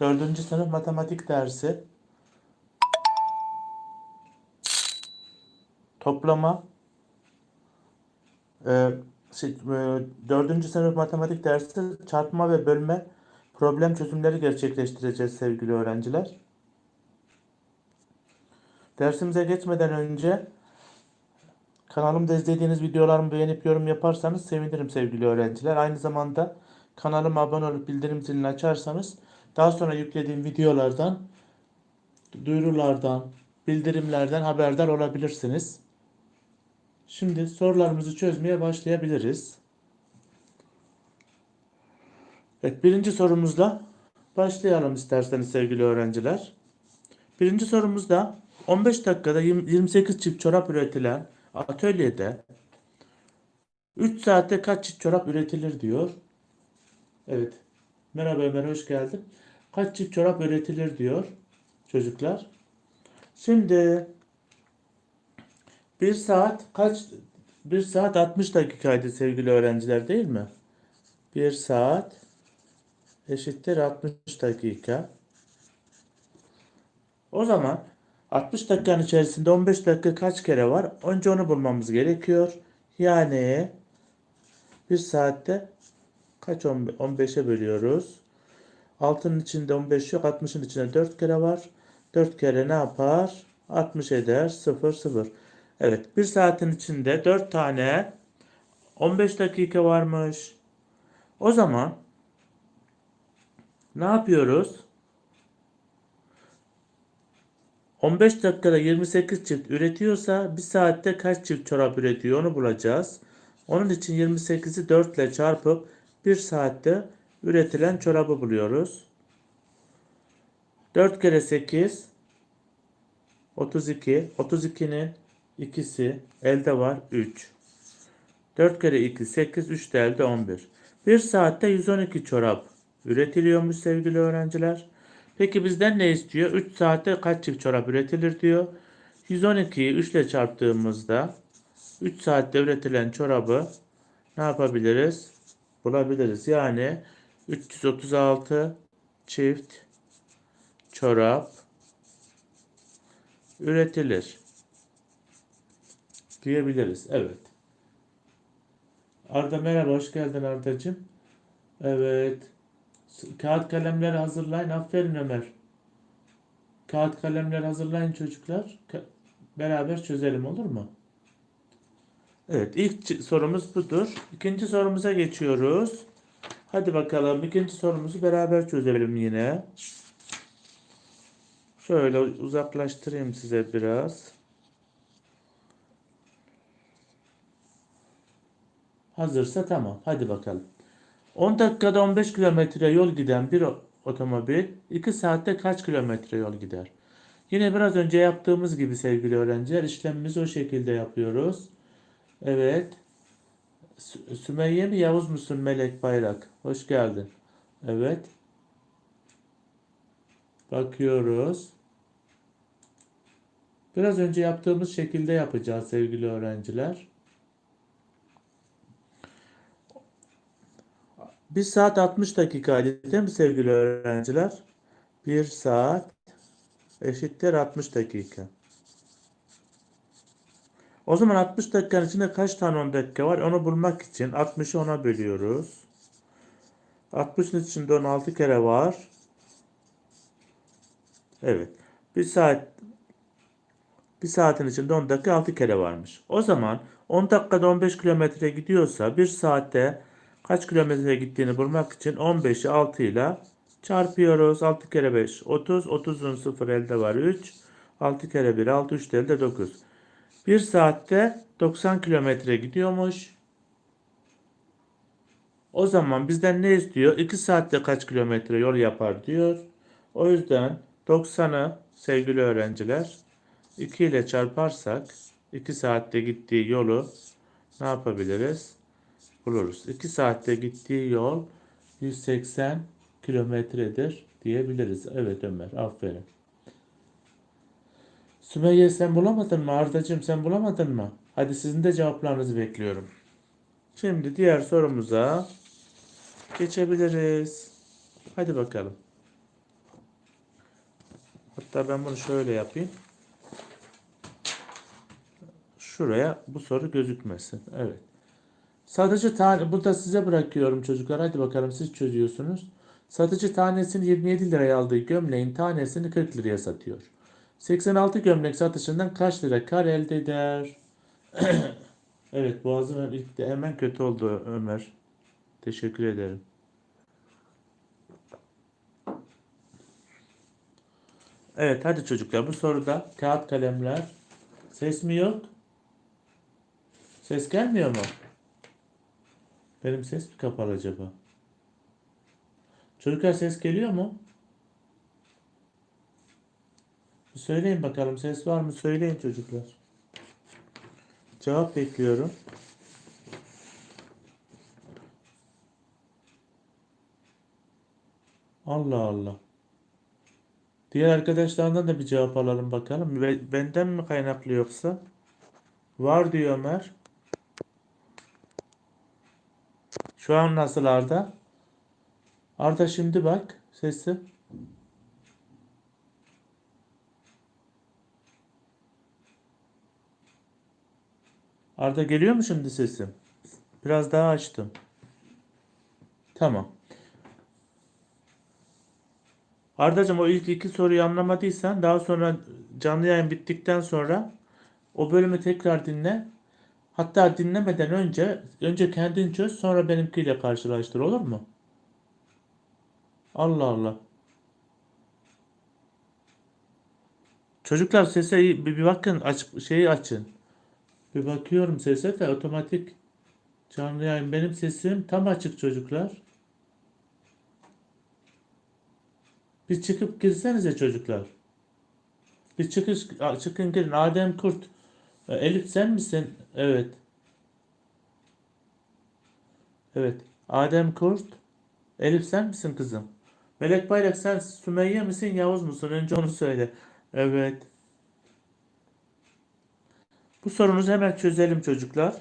Dördüncü sınıf matematik dersi. Toplama. Ee, e, dördüncü sınıf matematik dersi çarpma ve bölme problem çözümleri gerçekleştireceğiz sevgili öğrenciler. Dersimize geçmeden önce kanalımda izlediğiniz videolarımı beğenip yorum yaparsanız sevinirim sevgili öğrenciler. Aynı zamanda kanalıma abone olup bildirim zilini açarsanız daha sonra yüklediğim videolardan, duyurulardan, bildirimlerden haberdar olabilirsiniz. Şimdi sorularımızı çözmeye başlayabiliriz. Evet, birinci sorumuzla başlayalım isterseniz sevgili öğrenciler. Birinci sorumuzda 15 dakikada 20 28 çift çorap üretilen atölyede 3 saatte kaç çift çorap üretilir diyor. Evet. Merhaba Ömer hoş geldin. Kaç çift çorap üretilir diyor çocuklar. Şimdi 1 saat kaç 1 saat 60 dakikaydı sevgili öğrenciler değil mi? 1 saat eşittir 60 dakika. O zaman 60 dakikanın içerisinde 15 dakika kaç kere var? Önce onu bulmamız gerekiyor. Yani 1 saatte kaç 15'e bölüyoruz? 6'nın içinde 15 yok. 60'ın içinde 4 kere var. 4 kere ne yapar? 60 eder. 0 0. Evet. 1 saatin içinde 4 tane 15 dakika varmış. O zaman ne yapıyoruz? 15 dakikada 28 çift üretiyorsa 1 saatte kaç çift çorap üretiyor onu bulacağız. Onun için 28'i 4 ile çarpıp 1 saatte üretilen çorabı buluyoruz. 4 kere 8 32. 32'nin ikisi elde var 3. 4 kere 2 8 3 de elde 11. 1 saatte 112 çorap üretiliyormuş sevgili öğrenciler. Peki bizden ne istiyor? 3 saatte kaç çift çorap üretilir diyor. 112'yi 3 ile çarptığımızda 3 saatte üretilen çorabı ne yapabiliriz? Bulabiliriz. Yani 336 çift çorap üretilir diyebiliriz. Evet. Arda merhaba, hoş geldin Ardacığım. Evet. Kağıt kalemleri hazırlayın. Aferin Ömer. Kağıt kalemler hazırlayın çocuklar. Ka- Beraber çözelim olur mu? Evet ilk sorumuz budur. İkinci sorumuza geçiyoruz. Hadi bakalım ikinci sorumuzu beraber çözelim yine. Şöyle uzaklaştırayım size biraz. Hazırsa tamam. Hadi bakalım. 10 dakikada 15 kilometre yol giden bir otomobil 2 saatte kaç kilometre yol gider? Yine biraz önce yaptığımız gibi sevgili öğrenciler işlemimizi o şekilde yapıyoruz. Evet. Sü- Sümeyye mi Yavuz musun Melek Bayrak? Hoş geldin. Evet. Bakıyoruz. Biraz önce yaptığımız şekilde yapacağız sevgili öğrenciler. 1 saat 60 dakikaydı değil mi sevgili öğrenciler? 1 saat eşittir 60 dakika. O zaman 60 dakikanın içinde kaç tane 10 dakika var? Onu bulmak için 60'ı 10'a bölüyoruz. 60'ın içinde 16 kere var. Evet. 1 saat 1 saatin içinde 10 dakika 6 kere varmış. O zaman 10 dakikada 15 kilometre gidiyorsa 1 saatte kaç kilometre gittiğini bulmak için 15'i 6 ile çarpıyoruz. 6 kere 5 30. 30'un 0 elde var 3. 6 kere 1 6 3 de elde 9. 1 saatte 90 kilometre gidiyormuş. O zaman bizden ne istiyor? 2 saatte kaç kilometre yol yapar diyor. O yüzden 90'ı sevgili öğrenciler 2 ile çarparsak 2 saatte gittiği yolu ne yapabiliriz? Buluruz. 2 saatte gittiği yol 180 kilometredir diyebiliriz. Evet Ömer, aferin. Sümeyye sen bulamadın mı? Ardacığım sen bulamadın mı? Hadi sizin de cevaplarınızı bekliyorum. Şimdi diğer sorumuza geçebiliriz. Hadi bakalım. Hatta ben bunu şöyle yapayım. Şuraya bu soru gözükmesin. Evet. Satıcı tane bu da size bırakıyorum çocuklar. Hadi bakalım siz çözüyorsunuz. Satıcı tanesini 27 liraya aldığı gömleğin tanesini 40 liraya satıyor. 86 gömlek satışından kaç lira kar elde eder? evet boğazım ilk de hemen kötü oldu Ömer. Teşekkür ederim. Evet hadi çocuklar bu soruda kağıt kalemler. Ses mi yok? Ses gelmiyor mu? Benim ses mi kapalı acaba? Çocuklar ses geliyor mu? Söyleyin bakalım ses var mı? Söyleyin çocuklar. Cevap bekliyorum. Allah Allah. Diğer arkadaşlardan da bir cevap alalım bakalım. Benden mi kaynaklı yoksa? Var diyor Ömer. Şu an nasıl Arda? Arda şimdi bak sesi. Arda geliyor mu şimdi sesim? Biraz daha açtım. Tamam. Ardacığım o ilk iki soruyu anlamadıysan daha sonra canlı yayın bittikten sonra o bölümü tekrar dinle. Hatta dinlemeden önce önce kendin çöz sonra benimkiyle karşılaştır olur mu? Allah Allah. Çocuklar sese bir, bir bakın aç, şeyi açın. Bir bakıyorum sese de otomatik canlı yayın benim sesim tam açık çocuklar. Bir çıkıp girsenize çocuklar. Bir çıkış çıkın girin. Adem Kurt. E, Elif sen misin? Evet. Evet. Adem Kurt. Elif sen misin kızım? Melek Bayrak sen Sümeyye misin Yavuz musun? Önce onu söyle. Evet. Bu sorunuzu hemen çözelim çocuklar.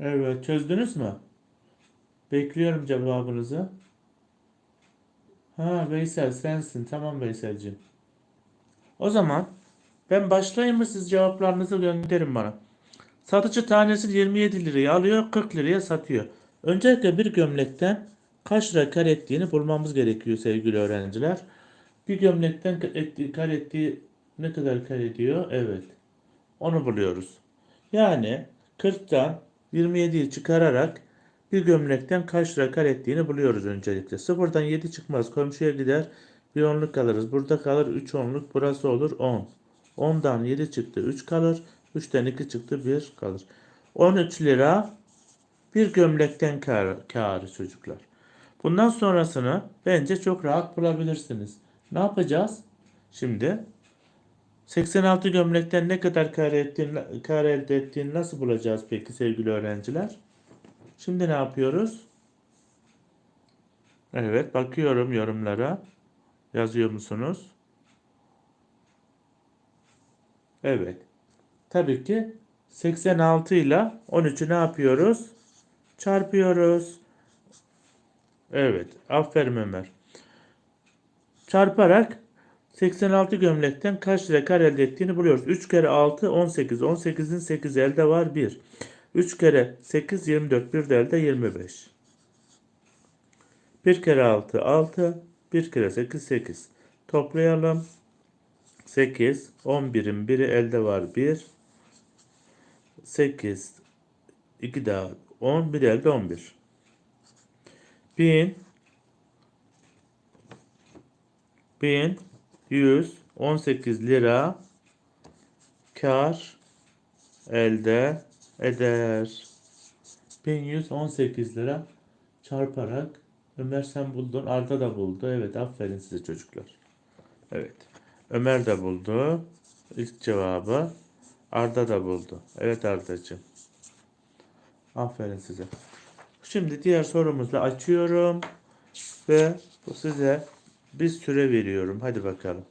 Evet, çözdünüz mü? Bekliyorum cevabınızı. Ha Veysel sensin. Tamam Veyselciğim. O zaman ben başlayayım mı siz cevaplarınızı gönderin bana. Satıcı tanesini 27 liraya alıyor, 40 liraya satıyor. Öncelikle bir gömlekten kaç lira kar ettiğini bulmamız gerekiyor sevgili öğrenciler. Bir gömlekten kar ettiği, ne kadar kar ediyor? Evet. Onu buluyoruz. Yani 40'tan 27'yi çıkararak bir gömlekten kaç lira kar ettiğini buluyoruz öncelikle. Sıfırdan 7 çıkmaz. Komşuya gider. Bir onluk alırız. Burada kalır 3 onluk. Burası olur 10. 10'dan 7 çıktı 3 kalır. 3'ten 2 çıktı 1 kalır. 13 lira bir gömlekten kar, karı çocuklar. Bundan sonrasını bence çok rahat bulabilirsiniz. Ne yapacağız? Şimdi 86 gömlekten ne kadar kar, ettiğini, kar elde ettiğini nasıl bulacağız peki sevgili öğrenciler? Şimdi ne yapıyoruz? Evet bakıyorum yorumlara. Yazıyor musunuz? Evet. Tabii ki 86 ile 13'ü ne yapıyoruz? Çarpıyoruz. Evet. Aferin Ömer. Çarparak 86 gömlekten kaç lira kar elde ettiğini buluyoruz. 3 kere 6 18. 18'in 8 elde var 1. 3 kere 8 24. Bir de elde 25. 1 kere 6 6. 1 kere 8 8. Toplayalım. 8. 11'in biri elde var 1. 8. 2 daha 10. Bir elde 11. 1000 1118 lira kar elde eder. 1118 lira çarparak Ömer sen buldun, Arda da buldu. Evet, aferin size çocuklar. Evet. Ömer de buldu. İlk cevabı Arda da buldu. Evet Ardacığım. Aferin size. Şimdi diğer sorumuzu açıyorum ve size bir süre veriyorum. Hadi bakalım.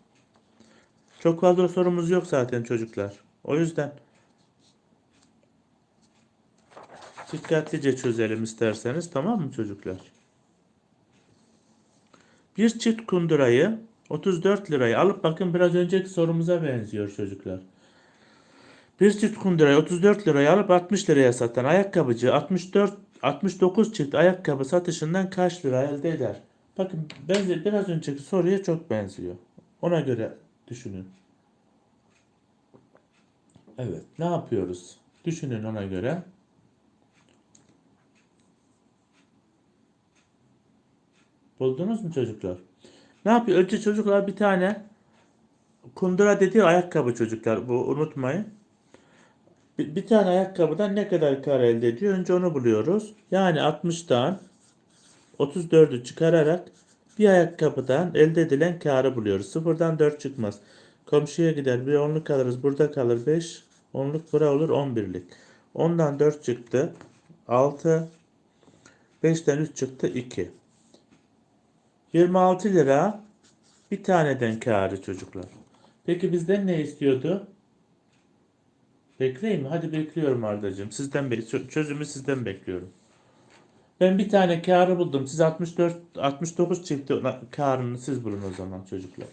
Çok fazla sorumuz yok zaten çocuklar. O yüzden Dikkatlice çözelim isterseniz tamam mı çocuklar? Bir çift kundurayı 34 liraya alıp bakın biraz önceki sorumuza benziyor çocuklar. Bir çift kundurayı 34 liraya alıp 60 liraya satan ayakkabıcı 64 69 çift ayakkabı satışından kaç lira elde eder? Bakın benzer biraz önceki soruya çok benziyor. Ona göre düşünün. Evet, ne yapıyoruz? Düşünün ona göre. Buldunuz mu çocuklar? Ne yapıyor? Önce çocuklar bir tane kundura dediği ayakkabı çocuklar. Bu unutmayın. Bir, tane ayakkabıdan ne kadar kar elde ediyor? Önce onu buluyoruz. Yani 60'tan 34'ü çıkararak bir ayakkabıdan elde edilen karı buluyoruz. Sıfırdan 4 çıkmaz. Komşuya gider bir onluk alırız. Burada kalır 5. Onluk bura olur 11'lik. Ondan 4 çıktı. 6. 5'ten 3 çıktı 2. 26 lira bir taneden kârı çocuklar. Peki bizden ne istiyordu? Bekleyeyim mi? Hadi bekliyorum Arda'cığım. Sizden çö- çözümü sizden bekliyorum. Ben bir tane kârı buldum. Siz 64 69 çifti kârını siz bulun o zaman çocuklar.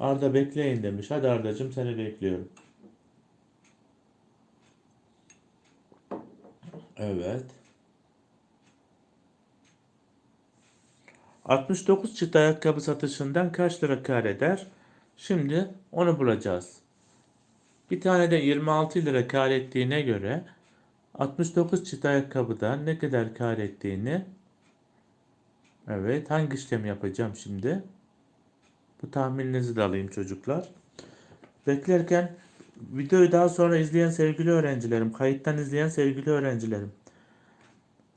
Arda bekleyin demiş. Hadi Arda'cığım seni bekliyorum. Evet. 69 çift ayakkabı satışından kaç lira kar eder? Şimdi onu bulacağız. Bir tane de 26 lira kar ettiğine göre 69 çift ayakkabıdan ne kadar kar ettiğini Evet hangi işlemi yapacağım şimdi? Bu tahmininizi de alayım çocuklar. Beklerken videoyu daha sonra izleyen sevgili öğrencilerim, kayıttan izleyen sevgili öğrencilerim.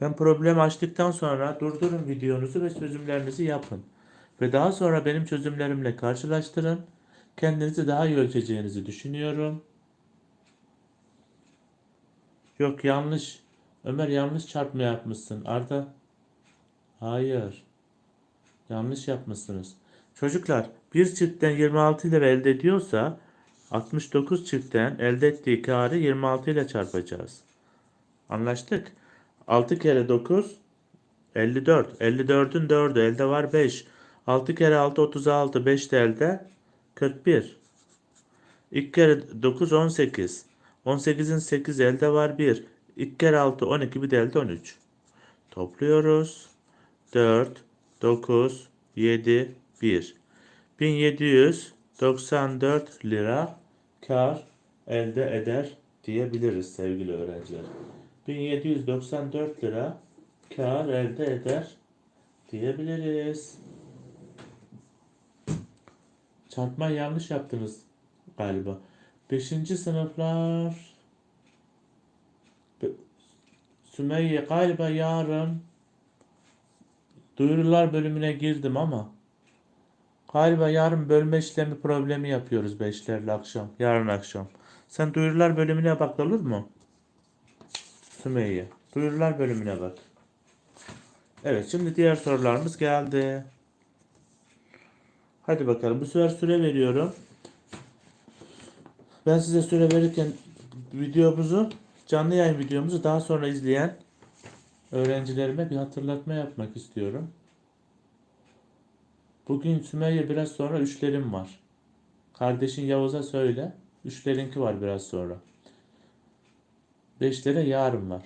Ben problemi açtıktan sonra durdurun videonuzu ve çözümlerinizi yapın. Ve daha sonra benim çözümlerimle karşılaştırın. Kendinizi daha iyi ölçeceğinizi düşünüyorum. Yok yanlış. Ömer yanlış çarpma yapmışsın. Arda. Hayır. Yanlış yapmışsınız. Çocuklar bir çiftten 26 lira elde ediyorsa 69 çiftten elde ettiği karı 26 ile çarpacağız. Anlaştık. 6 kere 9 54. 54'ün 4'ü elde var 5. 6 kere 6 36. 5 de elde 41. 2 kere 9 18. 18'in 8 elde var 1. 2 kere 6 12 bir de elde 13. Topluyoruz. 4 9 7 1. 1794 lira kar elde eder diyebiliriz sevgili öğrenciler. 1794 lira kar elde eder diyebiliriz. Çarpma yanlış yaptınız galiba. 5. sınıflar Sümeyye galiba yarın duyurular bölümüne girdim ama galiba yarın bölme işlemi problemi yapıyoruz beşlerle akşam. Yarın akşam. Sen duyurular bölümüne bak olur mu? Sümeyye. Duyurular bölümüne bak. Evet şimdi diğer sorularımız geldi. Hadi bakalım bu sefer süre veriyorum. Ben size süre verirken videomuzu canlı yayın videomuzu daha sonra izleyen öğrencilerime bir hatırlatma yapmak istiyorum. Bugün Sümeyye biraz sonra üçlerim var. Kardeşin Yavuz'a söyle. Üçlerinki var biraz sonra. Beşlere yarın var.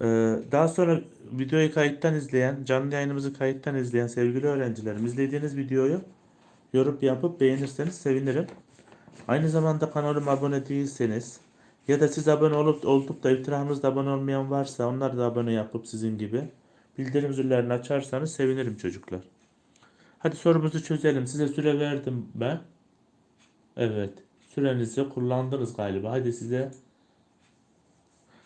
Ee, daha sonra videoyu kayıttan izleyen, canlı yayınımızı kayıttan izleyen sevgili öğrencilerim, izlediğiniz videoyu yorum yapıp beğenirseniz sevinirim. Aynı zamanda kanalıma abone değilseniz ya da siz abone olup olup da iftihamızda abone olmayan varsa onlar da abone yapıp sizin gibi bildirim zillerini açarsanız sevinirim çocuklar. Hadi sorumuzu çözelim. Size süre verdim ben. Evet. Sürenizi kullandınız galiba. Hadi size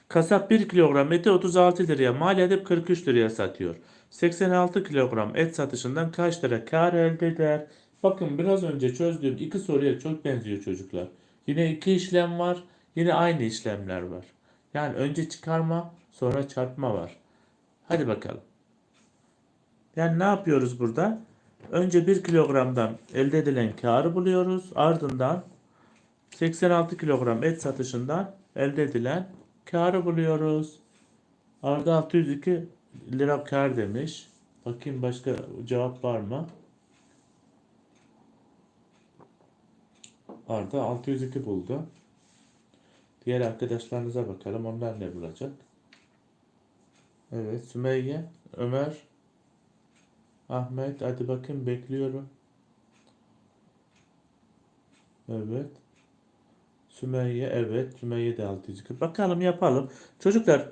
Kasap 1 kilogram eti 36 liraya, mal edip 43 liraya satıyor. 86 kilogram et satışından kaç lira kar elde eder? Bakın biraz önce çözdüğüm iki soruya çok benziyor çocuklar. Yine iki işlem var, yine aynı işlemler var. Yani önce çıkarma, sonra çarpma var. Hadi bakalım. Yani ne yapıyoruz burada? Önce 1 kilogramdan elde edilen karı buluyoruz. Ardından 86 kilogram et satışından elde edilen karı buluyoruz. Arda 602 lira kar demiş. Bakayım başka cevap var mı? Arda 602 buldu. Diğer arkadaşlarınıza bakalım. Onlar ne bulacak? Evet. Sümeyye, Ömer, Ahmet. Hadi bakayım bekliyorum. Evet. Sümeyye evet. Sümeyye de 602. Bakalım yapalım. Çocuklar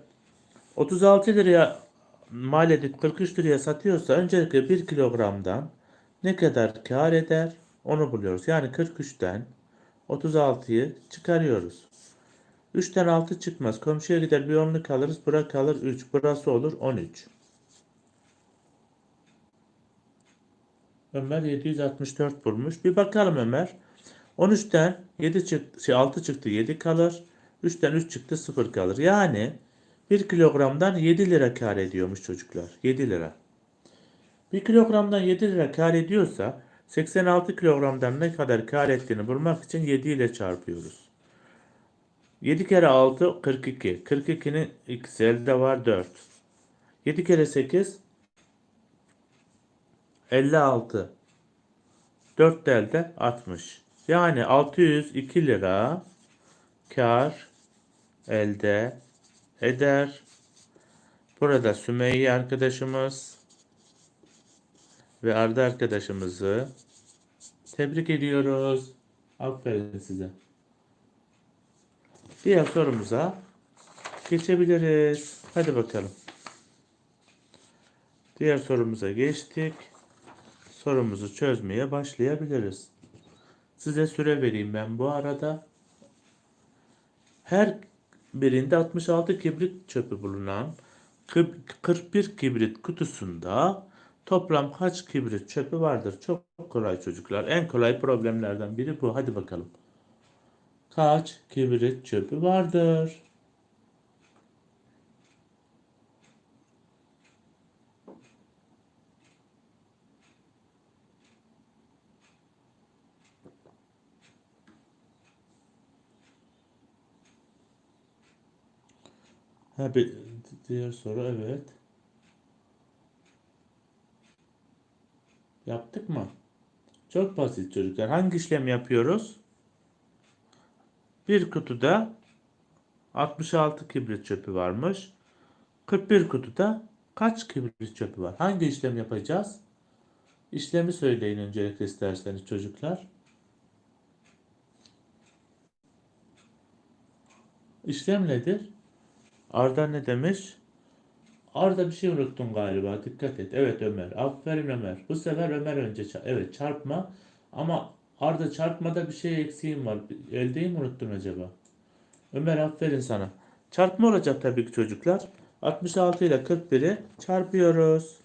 36 liraya mal edip 43 liraya satıyorsa öncelikle 1 kilogramdan ne kadar kar eder onu buluyoruz. Yani 43'ten 36'yı çıkarıyoruz. 3'ten 6 çıkmaz. Komşuya gider bir onluk alırız. Bura kalır 3. Burası olur 13. Ömer 764 bulmuş. Bir bakalım Ömer. 13'ten 7 çıktı, şey 6 çıktı 7 kalır. 3'ten 3 çıktı 0 kalır. Yani 1 kilogramdan 7 lira kar ediyormuş çocuklar. 7 lira. 1 kilogramdan 7 lira kar ediyorsa 86 kilogramdan ne kadar kar ettiğini bulmak için 7 ile çarpıyoruz. 7 kere 6 42. 42'nin ikisi elde var 4. 7 kere 8 56. 4 de elde 60. Yani 602 lira kar elde eder. Burada Sümeyye arkadaşımız ve Arda arkadaşımızı tebrik ediyoruz. Aferin size. Diğer sorumuza geçebiliriz. Hadi bakalım. Diğer sorumuza geçtik. Sorumuzu çözmeye başlayabiliriz. Size süre vereyim ben bu arada. Her birinde 66 kibrit çöpü bulunan 41 kibrit kutusunda toplam kaç kibrit çöpü vardır? Çok kolay çocuklar. En kolay problemlerden biri bu. Hadi bakalım. Kaç kibrit çöpü vardır? Ha, bir diğer soru evet. Yaptık mı? Çok basit çocuklar. Hangi işlem yapıyoruz? Bir kutuda 66 kibrit çöpü varmış. 41 kutuda kaç kibrit çöpü var? Hangi işlem yapacağız? İşlemi söyleyin öncelikle isterseniz çocuklar. İşlem nedir? Arda ne demiş? Arda bir şey unuttun galiba. Dikkat et. Evet Ömer. Aferin Ömer. Bu sefer Ömer önce çarp. Evet çarpma. Ama Arda çarpmada bir şey eksiğim var. Eldeyi mi unuttun acaba? Ömer aferin sana. Çarpma olacak tabii ki çocuklar. 66 ile 41'i çarpıyoruz.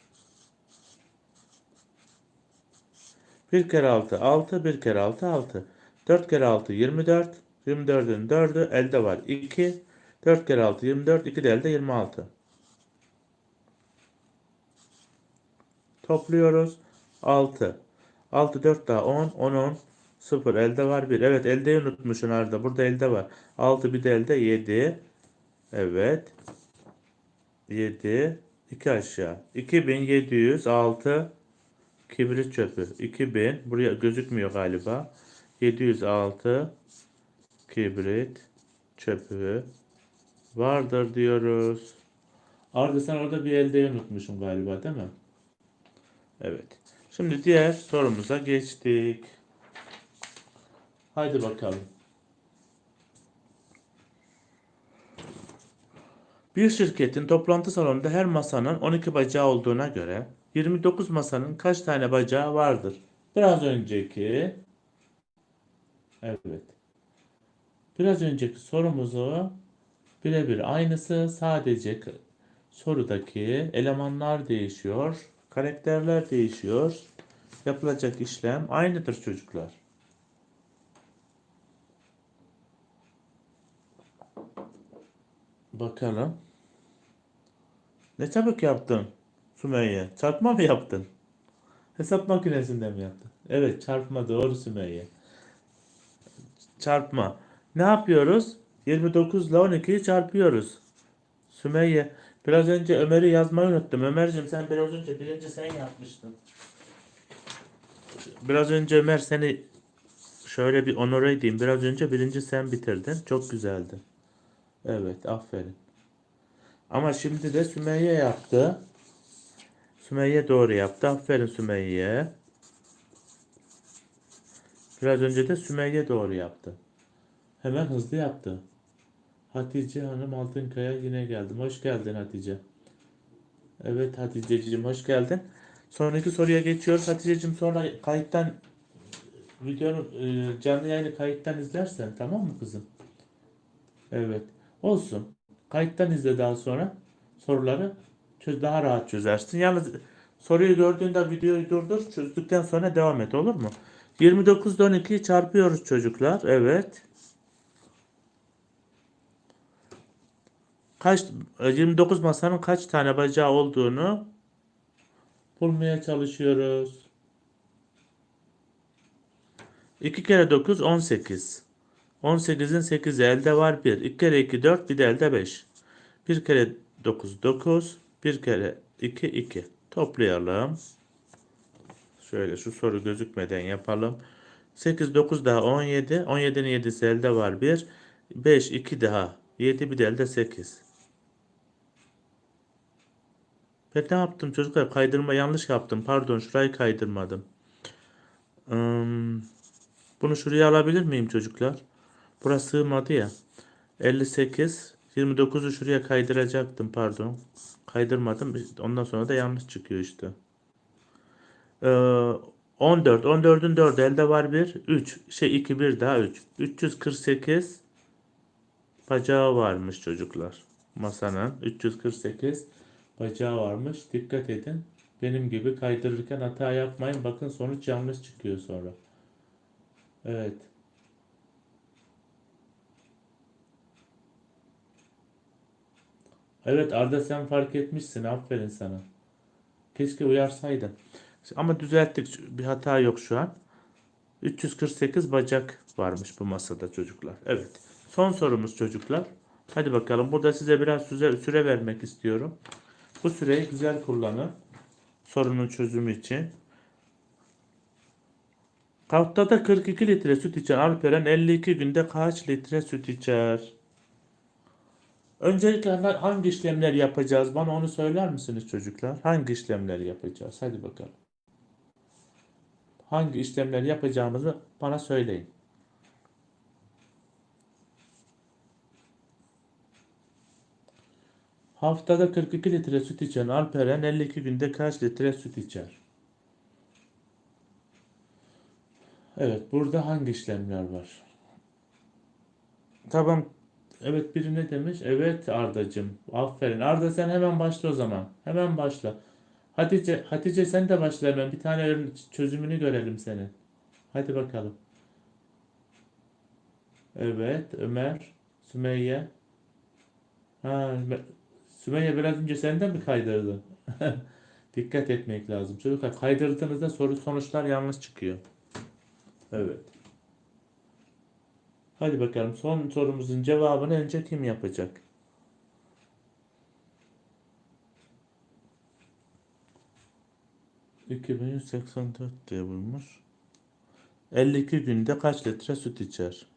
1 kere 6 6, 1 kere 6 6. 4 kere 6 24. 24'ün 4'ü elde var 2. 4 kere 6 24. 2 de elde 26. Topluyoruz. 6. 6 4 daha 10. 10 10. 0 elde var 1. Evet elde unutmuşsun Arda. Burada elde var. 6 bir de elde 7. Evet. 7. 2 aşağı. 2706 kibrit çöpü. 2000. Buraya gözükmüyor galiba. 706 kibrit çöpü vardır diyoruz. Arda sen orada bir elde unutmuşsun galiba değil mi? Evet. Şimdi diğer sorumuza geçtik. Haydi bakalım. Bir şirketin toplantı salonunda her masanın 12 bacağı olduğuna göre 29 masanın kaç tane bacağı vardır? Biraz önceki Evet. Biraz önceki sorumuzu birebir aynısı sadece sorudaki elemanlar değişiyor, karakterler değişiyor. Yapılacak işlem aynıdır çocuklar. Bakalım. Ne çabuk yaptın Sümeyye? Çarpma mı yaptın? Hesap makinesinde mi yaptın? Evet çarpma doğru Sümeyye. Çarpma. Ne yapıyoruz? 29 ile 12'yi çarpıyoruz. Sümeyye Biraz önce Ömer'i yazmayı unuttum. Ömerciğim sen biraz önce birinci sen yapmıştın. Biraz önce Ömer seni şöyle bir onore edeyim. Biraz önce birinci sen bitirdin. Çok güzeldi. Evet aferin. Ama şimdi de Sümeyye yaptı. Sümeyye doğru yaptı. Aferin Sümeyye. Biraz önce de Sümeyye doğru yaptı. Hemen hızlı yaptı. Hatice Hanım Altınkaya yine geldim. Hoş geldin Hatice. Evet Hatice'cim hoş geldin. Sonraki soruya geçiyoruz. Hatice'cim sonra kayıttan videonun e, canlı yayını kayıttan izlersen tamam mı kızım? Evet. Olsun. Kayıttan izle daha sonra soruları çöz daha rahat çözersin. Yalnız soruyu gördüğünde videoyu durdur. Çözdükten sonra devam et olur mu? 29 ile 12'yi çarpıyoruz çocuklar. Evet. Kaç e, 29 masanın kaç tane bacağı olduğunu bulmaya çalışıyoruz. 2 kere 9 18. 18'in 8'i elde var 1. 2 kere 2 4 bir de elde 5. 1 kere 9 9. 1 kere 2 2. Toplayalım. Şöyle şu soru gözükmeden yapalım. 8 9 daha 17. 17'nin 7'si elde var 1. 5 2 daha 7 bir de elde 8. Ben ne yaptım çocuklar? Kaydırma yanlış yaptım. Pardon şurayı kaydırmadım. Bunu şuraya alabilir miyim çocuklar? Burası sığmadı ya. 58 29'u şuraya kaydıracaktım pardon. Kaydırmadım. Ondan sonra da yanlış çıkıyor işte. Ee, 14. 14'ün 4 elde var 1. 3. Şey 2 1 daha 3. 348 bacağı varmış çocuklar. Masanın 348 bacağı varmış. Dikkat edin. Benim gibi kaydırırken hata yapmayın. Bakın sonuç yanlış çıkıyor sonra. Evet. Evet Arda sen fark etmişsin. Aferin sana. Keşke uyarsaydın. Ama düzelttik. Bir hata yok şu an. 348 bacak varmış bu masada çocuklar. Evet. Son sorumuz çocuklar. Hadi bakalım. Burada size biraz süre, süre vermek istiyorum. Bu süreyi güzel kullanın. Sorunun çözümü için. Haftada 42 litre süt içen Alperen 52 günde kaç litre süt içer? Öncelikle ha- hangi işlemler yapacağız? Bana onu söyler misiniz çocuklar? Hangi işlemler yapacağız? Hadi bakalım. Hangi işlemler yapacağımızı bana söyleyin. Haftada 42 litre süt içen Alperen 52 günde kaç litre süt içer? Evet, burada hangi işlemler var? Tamam. Evet biri ne demiş? Evet Ardacığım. Aferin. Arda sen hemen başla o zaman. Hemen başla. Hatice, Hatice sen de başla hemen. Bir tane çözümünü görelim senin. Hadi bakalım. Evet Ömer, Sümeyye. Ha, Sümeyye biraz önce sen de mi kaydırdın? Dikkat etmek lazım. Çocuklar kaydırdığınızda soru sonuçlar yanlış çıkıyor. Evet. Hadi bakalım son sorumuzun cevabını önce kim yapacak? ...2184 diye bulmuş. 52 günde kaç litre süt içer?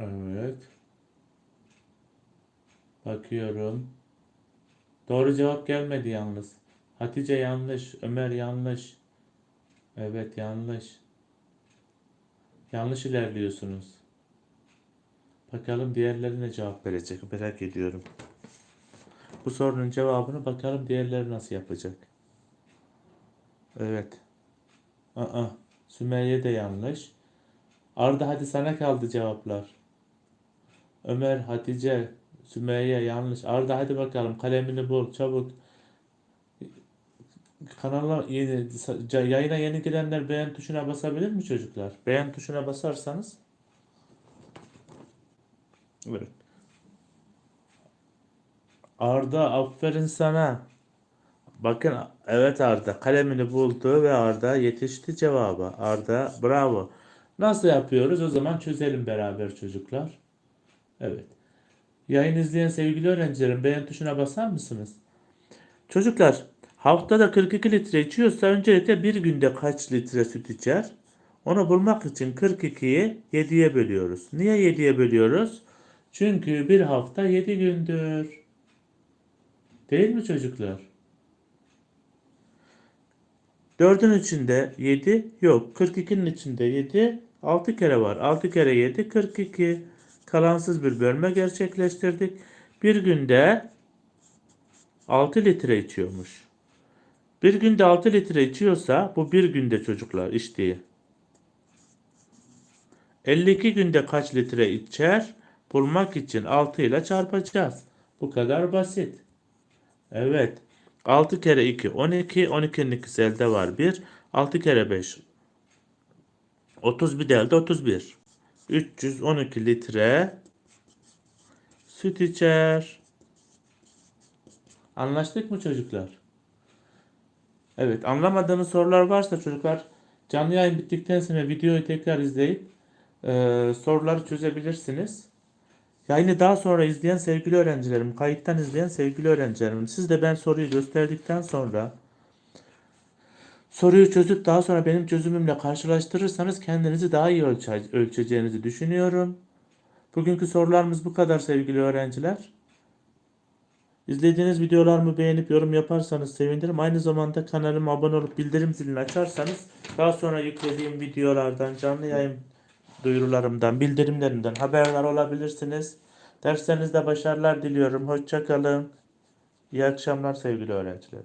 Evet. Bakıyorum. Doğru cevap gelmedi yalnız. Hatice yanlış. Ömer yanlış. Evet yanlış. Yanlış ilerliyorsunuz. Bakalım diğerleri ne cevap verecek merak ediyorum. Bu sorunun cevabını bakalım diğerleri nasıl yapacak. Evet. Aa, Sümeyye de yanlış. Arda hadi sana kaldı cevaplar. Ömer, Hatice, Sümeyye yanlış. Arda hadi bakalım kalemini bul çabuk. Kanala yeni, yayına yeni girenler beğen tuşuna basabilir mi çocuklar? Beğen tuşuna basarsanız. Evet. Arda aferin sana. Bakın evet Arda kalemini buldu ve Arda yetişti cevaba. Arda bravo. Nasıl yapıyoruz? O zaman çözelim beraber çocuklar. Evet. Yayın izleyen sevgili öğrencilerim beğen tuşuna basar mısınız? Çocuklar haftada 42 litre içiyorsa öncelikle bir günde kaç litre süt içer? Onu bulmak için 42'yi 7'ye bölüyoruz. Niye 7'ye bölüyoruz? Çünkü bir hafta 7 gündür. Değil mi çocuklar? 4'ün içinde 7 yok. 42'nin içinde 7 6 kere var. 6 kere 7 42. Kalansız bir bölme gerçekleştirdik. Bir günde 6 litre içiyormuş. Bir günde 6 litre içiyorsa bu bir günde çocuklar içtiği. 52 günde kaç litre içer? Bulmak için 6 ile çarpacağız. Bu kadar basit. Evet. 6 kere 2 12. 12'nin ikisi elde var 1. 6 kere 5 31 de elde 31. 312 litre süt içer. Anlaştık mı çocuklar? Evet, anlamadığınız sorular varsa çocuklar canlı yayın bittikten sonra videoyu tekrar izleyip e, soruları çözebilirsiniz. Yayını daha sonra izleyen sevgili öğrencilerim, kayıttan izleyen sevgili öğrencilerim, siz de ben soruyu gösterdikten sonra soruyu çözüp daha sonra benim çözümümle karşılaştırırsanız kendinizi daha iyi ölçe- ölçeceğinizi düşünüyorum. Bugünkü sorularımız bu kadar sevgili öğrenciler. İzlediğiniz videolarımı beğenip yorum yaparsanız sevinirim. Aynı zamanda kanalıma abone olup bildirim zilini açarsanız daha sonra yüklediğim videolardan, canlı yayın duyurularımdan, bildirimlerimden haberdar olabilirsiniz. Derslerinizde başarılar diliyorum. Hoşça kalın. İyi akşamlar sevgili öğrenciler.